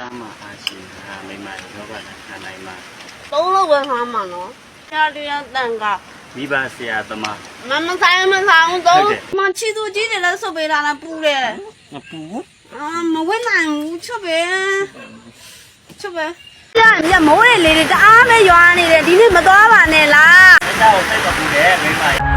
သမာအာရှင်ဟာမိမရောဂါလက္ခဏာနိုင်မှာသုံးလုံးပဲဟမ်းမှာနော်ဆရာတရားတန်ကမိဘဆရာသမားမမဆိုင်မဆောင်သုံးမချီသူကြီးတွေလည်းဆုပ်ပေးတာလားပူတယ်မပူဘူးအာမဝတ်နိုင်ဘူးချွတ်ပဲချွတ်ပဲပြညမိုးတွေလေတွေတအားမဲရွာနေတယ်ဒီနေ့မသွားပါနဲ့လားဒါကြောင့်စိတ်မပူတယ်မိမ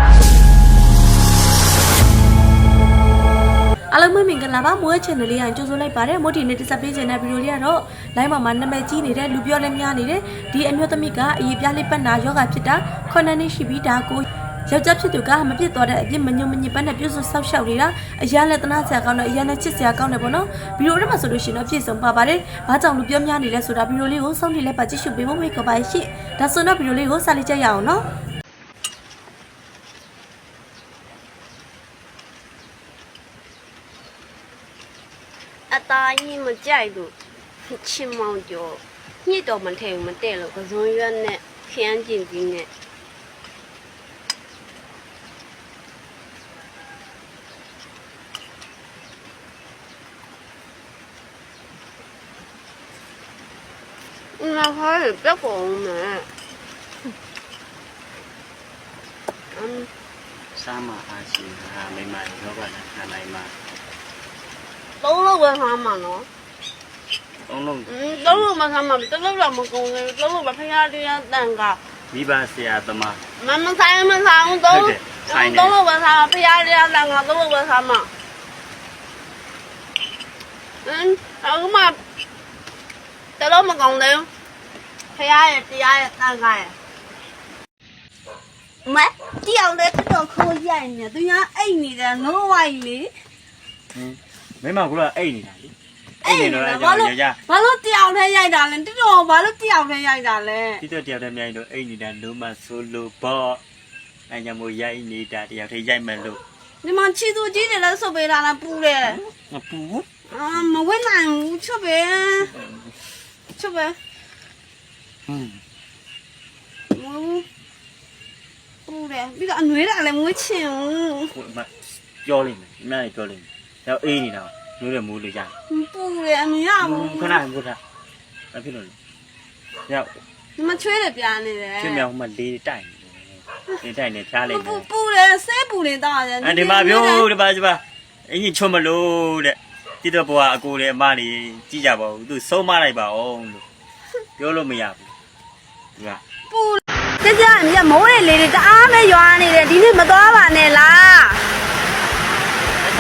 အားလုံးပဲမင်္ဂလာပါမွေးချန်နယ်လေးအောင်ကြိုဆိုလိုက်ပါတယ်မို့ဒီနေ့တက်ဆက်ပေးခြင်းတဲ့ဗီဒီယိုလေးကတော့ line မှာမှာနာမည်ကြီးနေတဲ့လူပြောလည်းများနေတဲ့ဒီအမျိုးသမီးကအရေးပြားလေးပတ်နာယောဂဖြစ်တာခုနှစ်နှစ်ရှိပြီးဒါကိုယောက်ျားဖြစ်သူကမပြစ်သွားတဲ့အပြစ်မညုံမညစ်ပတ်နဲ့ပြုစုဆောက်ရှောက်နေတာအရန်လက်သနာဆရာကောင်းတဲ့အရန်လက်ချစ်ဆရာကောင်းတယ်ပေါ့နော်ဗီဒီယိုထဲမှာဆိုလို့ရှိရင်တော့ပြည့်စုံပါပါတယ်ဘာကြောင့်လူပြောများနေလဲဆိုတာဗီဒီယိုလေးကိုစောင့်ကြည့်လိုက်ပါကြည့်ရှုပေးဖို့မိတ်ကပါရှိဒါဆိုတော့ဗီဒီယိုလေးကိုစလိုက်ကြရအောင်နော် အသားကြီးမကြိုက်လို့ချင်မောင်ကျော်ညစ်တော်မထဲဘူးမတဲ့လို့ကစုံရွက်နဲ့ခရမ်းကျင်ကြီးနဲ့ငါဟာပြက်ကုန်မယ်အမ် သားမအားရှိဟာမိမယောဂနဲ့ခံနိုင်မှာ သုံးလို့ပဲထားမှာနော် အုံးလုံး อืมသုံးလို့မထားမှာတလုံးတော့မကုန်ဘူးသုံးလို့ပဲဖရားတရားတန်က မိဘဆရာသမား မမဆိုင်မဆိုင်အောင်သုံး ဟုတ်တယ်ဆိုင်တယ် သုံးလို့ပဲထားဖရားတရားတန်ကသုံးလို့ပဲထားမှာอืมအခုမှတလုံးမကုန်သေးဘူးဖရားရဲ့တရားရဲ့တန်ကရဲ့မတရားလည်းတော်ခိုးရိုက်နေသူများအိတ်နေတယ်နိုးဝိုင်းလေ မိမကအိတ်နေတာလေအိတ်နေတော့အဘာကြောင်းလို့ရကြဘာလို့တရားထဲရိုက်တာလဲတော်ဘာလို့တရားထဲရိုက်တာလဲဒီတော့တယောက်တည်းမြိုင်တော့အိတ်နေတာလုံးမဆိုးလို့ပေါ့အဲကြောင့်မို့ရိုက်နေတာတယောက်တည်းရိုက်မယ်လို့ဒီမှာချီသူကြီးတယ်လည်းဆုပ်ပေးတာလားပူတယ်မပူဘူးအာမဝင့်နိုင်ဘူးချွတ်ပဲချွတ်ပဲဟွန်းမဟုတ်ပူတယ်ပြီးတော့အနှွေးတာလည်းမွေးချင်ဘူးဟိုမပြောလိမ့်မယ်အများကြီးပြောလိမ့်မယ် တော့အေးနေတာနွေးရမိုးလို့ရတယ်ပူတယ်အမရဘူးခဏခဏဘာဖြစ်လို့လဲရောက်ဒီမှာချွေးတယ်ပြာနေတယ်ချွေးမြောင်ဟိုမှာလေးတိုက်နေတယ်လေးတိုက်နေဖျားလိုက်ပူနေပူတယ်ဆဲပူနေတာတယ်အဲဒီမှာပြောဒီပါဒီပါအင်းကြီးချွတ်မလို့တဲ့တိတော့ဘွားအကိုလည်းအမလေးကြည့်ကြပါဦးသူဆုံးမလိုက်ပါအောင်လို့ပြောလို့မရဘူးဒီကပူကြကြမြမိုးတွေလေတွေတအားပဲရွာနေတယ်ဒီနေ့မသွားပါနဲ့လား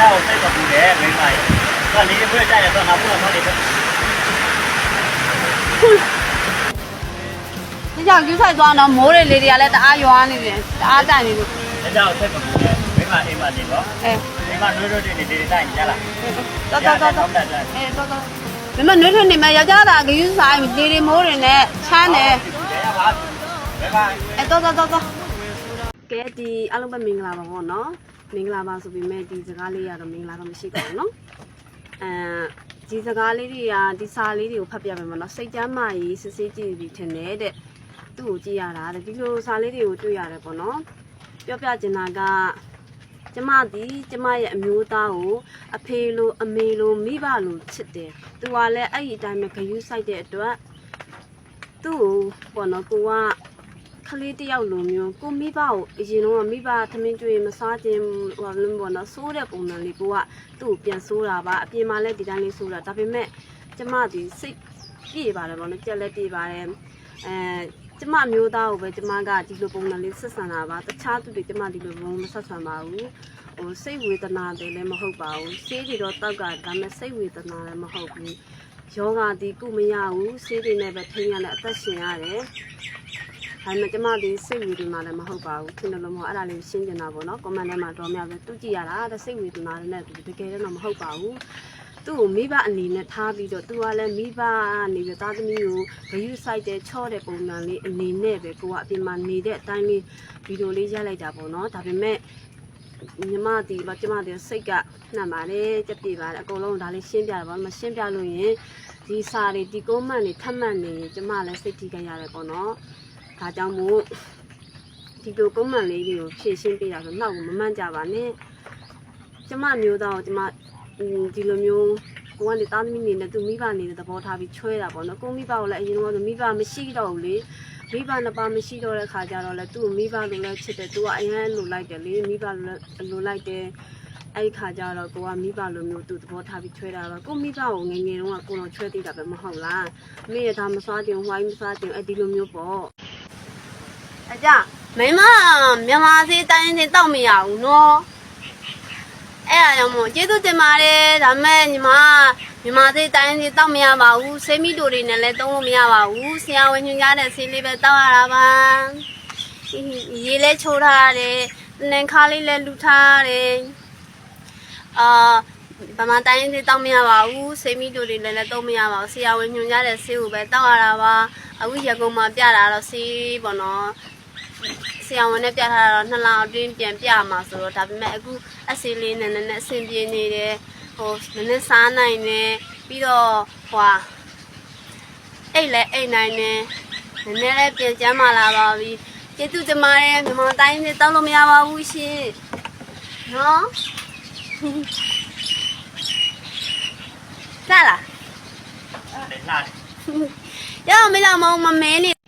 သားကိုစိတ်ကပူတယ်မိမရဲ့သူကလေးဖွဲ့ကြတယ်သူကငါဖို့တော့မဟုတ်ဘူး။ကြောင်ကျူးဆိုင်သွားတော့မိုးတွေလေတွေကလည်းတအားရွာနေတယ်တအားတိုင်နေလို့။ဒါကြောင့်ဆက်ပူတယ်မိမအိမ်မှာနေတော့အဲမိမနှွေးနှွေးနေနေနေတိုင်ကြလား။တော်တော်တော်တော်အဲတော်တော်မမနှွေးနှွေးနေမှာယောက်ျားသားကယူဆိုင်လေတွေမိုးတွေနဲ့ချမ်းတယ်။အဲတော်တော်တော်တော်ကဲဒီအားလုံးပဲမင်္ဂလာပါပေါ့နော်။ မင်္ဂလာပါဆိုပေမဲ့ဒီစကားလေးကတော့မင်္ဂလာတော့မရှိပါဘူးနော်အဲဒီစကားလေးတွေကဒီစာလေးတွေကိုဖတ်ပြမယ်မနော်စိတ်ကြမ်းမာရေးစစ်စစ်ကြည့်ပြီးထင်တယ်တဲ့သူ့ကိုကြည့်ရတာတဲ့ဒီလိုစာလေးတွေကိုတွေ့ရတယ်ပေါ့နော်ပြောပြချင်တာကကျမသည်ကျမရဲ့အမျိုးသားကိုအဖေလိုအမေလိုမိဘလိုချစ်တယ်သူကလည်းအဲ့ဒီအတိုင်းပဲဂယုစိုက်တဲ့အတွက်သူ့ကိုပေါ့နော်ကိုက ကလေးတယောက်လိုမျိုးကိုမိဘကိုအရင်တော့မိဘသမင်းကျွေးမစားခြင်းဟိုလိုပေါ့နော်စိုးတဲ့ပုံစံလေးကိုကသူ့ကိုပြန်စိုးတာပါအပြင်မှာလည်းဒီတိုင်းလေးစိုးတာဒါပေမဲ့ကျမဒီစိတ်ပြေပါတယ်ပေါ့နော်ကြက်လက်ပြေပါတယ်အဲကျမမျိုးသားကိုပဲကျမကဒီလိုပုံစံလေးဆက်ဆံတာပါတခြားသူတွေကျမဒီလိုပုံမဆက်ဆံပါဘူးဟိုစိတ်ဝေဒနာတွေလည်းမဟုတ်ပါဘူးဆေးတွေတော့တောက်ကဒါပေမဲ့စိတ်ဝေဒနာလည်းမဟုတ်ဘူးယောဂဒီကုမရဘူးဆေးတွေနဲ့ပဲထိန်းရတဲ့အသက်ရှင်ရတယ် ဒါပေမဲ့ကျမဒီစိတ်ဝေဒနာလည်းမဟုတ်ပါဘူးခင်ဗျလုံးမအဲ့ဒါလေးရှင်းနေတာပေါ့နော်ကွန်မန့်ထဲမှာတော့များပဲသူကြည့်ရတာတဲ့စိတ်ဝေဒနာလည်းတကယ်တော့မဟုတ်ပါဘူးသူ့ကိုမိဘအနေနဲ့ထားပြီးတော့သူကလည်းမိဘကနေပြီးသားသမီးကိုဂယုစိုက်တဲ့ချော့တဲ့ပုံစံလေးအနေနဲ့ပဲကိုကအပြင်မှာနေတဲ့အတိုင်းလေးဗီဒီယိုလေးရိုက်လိုက်တာပေါ့နော်ဒါပေမဲ့ညီမဒီဘာကျမဒီစိတ်ကနှံ့ပါတယ်ကြက်ပြေပါတယ်အကုန်လုံးဒါလေးရှင်းပြတယ်ပေါ့မရှင်းပြလို့ရင်ဒီစာတွေဒီကုန်းမန့်တွေထပ်မန့်နေရင်ကျမလည်းစိတ်ထိခိုက်ရတယ်ပေါ့နော် ဒါကြောင့်မို့ဒီလိုကွန်မန့်လေးတွေကိုဖြည့်ရှင်းပေးတာဆိုနောက်ကိုမမှန်းကြပါနဲ့ကျမမျိုးသားကိုကျမအင်းဒီလိုမျိုးကိုကနေသားသမီးနေနဲ့သူမိဘနေတဲ့သဘောထားပြီးချွဲတာပေါ့နော်ကိုမိဘကိုလည်းအရင်တော့မိဘမရှိတော့ဘူးလေမိဘနှစ်ပါးမရှိတော့တဲ့ခါကျတော့လေသူ့မိဘလိုလည်းချစ်တယ်သူကအရန်လိုလိုက်တယ်လေမိဘလိုလည်းလိုလိုက်တယ်အဲ့ဒီခါကျတော့ကိုကမိဘလိုမျိုးသူသဘောထားပြီးချွဲတာတော့ကိုမိဘကိုငယ်ငယ်တုန်းကကိုတော့ချွဲသေးတာပဲမဟုတ်လားအမေရဒါမစားတင်ဝိုင်းမစားတင်အဲ့ဒီလိုမျိုးပေါ့ အကြမိမမြန်မာသေးတိုင်းသေးတောက်မရဘူးနော်အဲ့ဒါကြောင့်မို့ကျေးဇူးတင်ပါတယ်ဒါပေမဲ့ညီမမြန်မာသေးတိုင်းသေးတောက်မရပါဘူးဆေးမီတိုတွေနဲ့လည်းတုံးလို့မရပါဘူးဆရာဝန်ညွှန်ကြားတဲ့ဆေးလေးပဲတောက်ရတာပါရေလဲချိုးထားရတယ်နင်ခါလေးလဲလူထားရတယ်အာဗမာတိုင်းသေးတောက်မရပါဘူးဆေးမီတိုတွေလည်းလည်းတုံးမရပါဘူးဆရာဝန်ညွှန်ကြားတဲ့ဆေးကိုပဲတောက်ရတာပါအခုရကုန်းမှာပြတာတော့ဆေးပေါ့နော် ဆရာဝန်နဲ့ပြထားတာတော့နှစ်လအတွင်းပြန်ပြမှာဆိုတော့ဒါပေမဲ့အခုအစီလေးနဲ့နည်းနည်းအဆင်ပြေနေတယ်ဟိုနည်းနည်းစားနိုင်တယ်ပြီးတော့ဟွာအိတ်လည်းအိတ်နိုင်တယ်နည်းနည်းလည်းပြန်ကျန်းမာလာပါပြီကျေးဇူးတင်ပါတယ်မြန်မာတိုင်းနဲ့တောင်းလို့မရပါဘူးရှင်နော်လာလားအဲ့ဒါလှတယ်ရအောင်မလားမမမဲနေစိတ်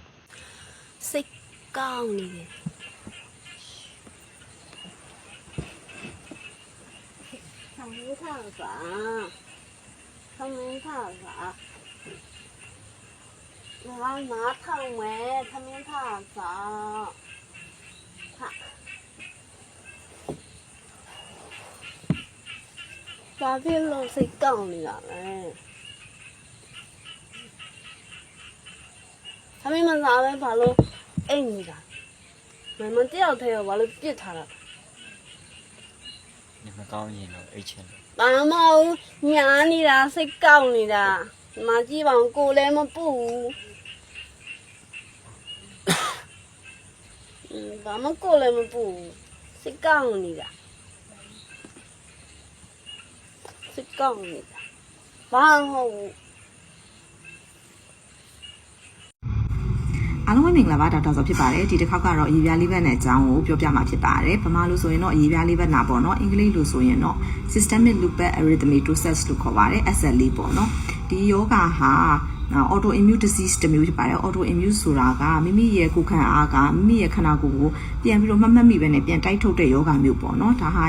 ကောင်းနေတယ်ဆောင်ရထားပါဆောင်ရထားပါငါနားထောင်မယ်သမင်းထားပါဟာဘာဖြစ်လို့စိတ်ကောင်းနေတာလဲ 他们们啥呗？把 အိတ်နေတာမမတယောက်ထဲရောဘာလို့ပြစ်ထားတာညမကောင်းရင်တော့အိတ်ချင်တယ်ဘာမှမဟုတ်ညာနေတာစိတ်ကောက်နေတာမကြည့်ပါဦးကိုလည်းမပူဘူးဘာမှကိုလည်းမပူဘူးစိတ်ကောက်နေတာစိတ်ကောက်နေတာဘာမှမဟုတ်ဘူး အားလုံးပဲမင်္ဂလာပါဒေါက်တာဆိုဖြစ်ပါတယ်ဒီတစ်ခေါက်ကတော့အရေးပြားလေးဘက်နဲ့အကြောင်းကိုပြောပြမှာဖြစ်ပါတယ်ဗမာလိုဆိုရင်တော့အရေးပြားလေးဘက်နာပေါ့နော်အင်္ဂလိပ်လိုဆိုရင်တော့ systemic lupus erythematosus လို့ခေါ်ပါတယ် SLE ပေါ့နော်ဒီယောဂဟာ auto immune disease တစ်မျိုးဖြစ်ပါတယ် auto immune ဆိုတာကမိမိရဲ့ကိုယ်ခံအားကမိမိရဲ့ခန္ဓာကိုယ်ကိုပြန်ပြီးတော့မမှတ်မိပဲနဲ့ပြန်တိုက်ထုတ်တဲ့ယောဂမျိုးပေါ့နော်ဒါဟာ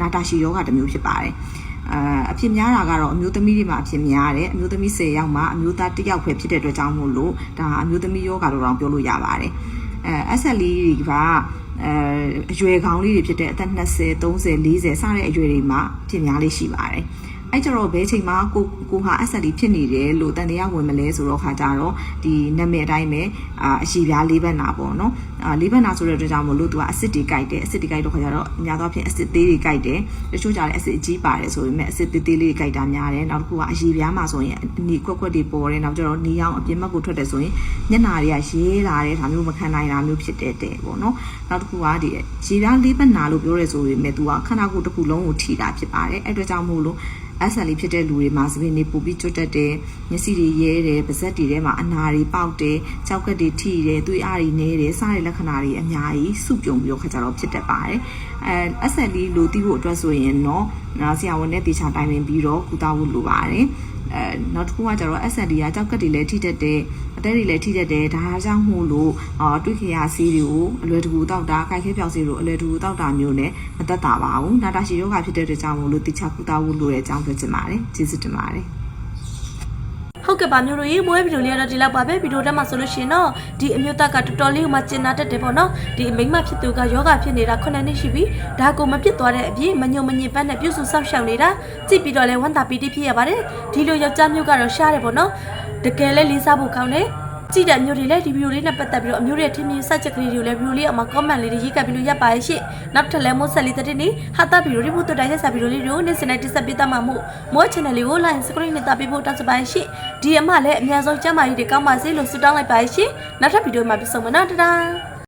နာတာရှည်ယောဂတစ်မျိုးဖြစ်ပါတယ် အာအဖြစ်များတာကတော့အမျိုးသမီးတွေမှာအဖြစ်များတယ်အမျိုးသမီး10ယောက်မှာအမျိုးသား1ယောက်ပဲဖြစ်တဲ့အတွက်ကြောင့်မို့လို့ဒါဟာအမျိုးသမီးယောဂလို့တော့ပြောလို့ရပါတယ်အဲ SLE ကအဲအရွယ်ကောင်းလေးတွေဖြစ်တဲ့အသက်20 30 40စတဲ့အရွယ်တွေမှာဖြစ်များလေးရှိပါတယ် အဲ့ကြတော့ဘယ်ချိန်မှာကိုကိုဟာ SLE ဖြစ်နေတယ်လို့တန်တရားဝင်မလဲဆိုတော့ခါကြတော့ဒီနာမည်အတိုင်းပဲအာအရှိပြားလေးဘက်နာပေါ့နော်အာလေးဘက်နာဆိုတဲ့အတွက်ကြောင့်မို့လို့သူကအဆစ်တွေကြိုက်တယ်အဆစ်တွေကြိုက်တော့ခါကြတော့အများသောအားဖြင့်အဆစ်သေးတွေကြိုက်တယ်တချို့ကြလည်းအဆစ်အကြီးပါတယ်ဆိုပေမဲ့အဆစ်သေးသေးလေးကြိုက်တာများတယ်နောက်တစ်ခုကအရှိပြားမှာဆိုရင်နီကွက်ကွက်တွေပေါ်တယ်နောက်ကျတော့နီးအောင်အပြင်ဘက်ကိုထွက်တယ်ဆိုရင်ညနာတွေကရေးလာတယ်ဒါမျိုးမခံနိုင်တာမျိုးဖြစ်တဲ့တဲ့ပေါ့နော်နောက်တစ်ခုကဒီရေပြားလေးဘက်နာလို့ပြောရဲဆိုပေမဲ့သူကခန္ဓာကိုယ်တစ်ခုလုံးကိုထိတာဖြစ်ပါတယ်အဲ့အတွက်ကြောင့်မို့လို့ SL ဖြစ်တဲ့လူတွေမှာသပင်တွေပူပြီးကျွတ်တက်တယ်မျက်စိတွေရဲတယ်ပါးစပ်တွေထဲမှာအနာတွေပေါက်တယ်ကြောက်ကက်တွေထိတယ်သွေးအားတွေနေတယ်စတဲ့လက္ခဏာတွေအများကြီးစုပြုံပြီးတော့ခါကြတော့ဖြစ်တတ်ပါတယ်အဲ SL လို့သိဖို့အတွက်ဆိုရင်တော့အာဆရာဝန်နဲ့တေချာတိုင်ပင်ပြီးတော့ကုသဖို့လိုပါတယ် အဲနောက်တစ်ခုကကျတော့ SND ကကြောက်ကက်တွေလည်းထိတတ်တယ်အတဲတွေလည်းထိတတ်တယ်ဒါအားကြောင့်မို့လို့အာတွေ့ခရာဆေးတွေကိုအလွယ်တကူတောက်တာခိုက်ခဲပြောင်ဆေးတွေကိုအလွယ်တကူတောက်တာမျိုးနဲ့မသက်သာပါဘူးနာတာရှည်ယောဂဖြစ်တဲ့အတွက်ကြောင့်မို့လို့တေချာကုသဖို့လိုတဲ့အကြောင်းပြောချင်ပါတယ်ကျေးဇူးတင်ပါတယ် ဟုတ်ကဲ့ပါမျိုးတို့ရေမွေးဗီဒီယိုလေးကတော့ဒီလောက်ပါပဲဗီဒီယိုတက်မှာဆိုလို့ရှိရင်တော့ဒီအမျိုးသားကတော်တော်လေးကိုမှကျင်နာတတ်တယ်ပေါ့နော်ဒီမိန်းမဖြစ်သူကယောဂဖြစ်နေတာ9နှစ်ရှိပြီဒါကိုမဖြစ်သွားတဲ့အပြင်မညုံမညင်ပန်းနဲ့ပြုစုဆောက်ရှောက်နေတာကြည့်ပြီးတော့လဲဝမ်းသာပီတိဖြစ်ရပါတယ်ဒီလိုယောက်ျားမျိုးကတော့ရှားတယ်ပေါ့နော်တကယ်လဲလေးစားဖို့ကောင်းတယ် ကြည့်တဲ့မျိုးတွေလည်းဒီဗီဒီယိုလေးနဲ့ပတ်သက်ပြီးတော့အမျိုးတွေထင်မြင်စက်ချက်ကလေးတွေကိုလည်းဗီဒီယိုလေးအမှာ comment လေးတွေရေးကပ်ပြီးလို့ရပါရဲ့ရှင့်နောက်ထပ်လည်းမို့ဆက်လေးတဲ့နေ့ဟာတာဗီဒီယိုတွေပို့တော့တိုက်ရက်စာဗီဒီယိုလေးတွေကိုနေ့စဉ်နဲ့တက်ဆက်ပေးသားမှာမို့မို့ channel လေးကို like subscribe နဲ့တာပေးဖို့တောင်းဆိုပါရဲ့ရှင့်ဒီအမလည်းအများဆုံးကျမ်းမာရေးတွေကောင်းပါစေလို့ဆုတောင်းလိုက်ပါရဲ့ရှင့်နောက်ထပ်ဗီဒီယိုမှာပြန်ဆုံမနော်တဒါ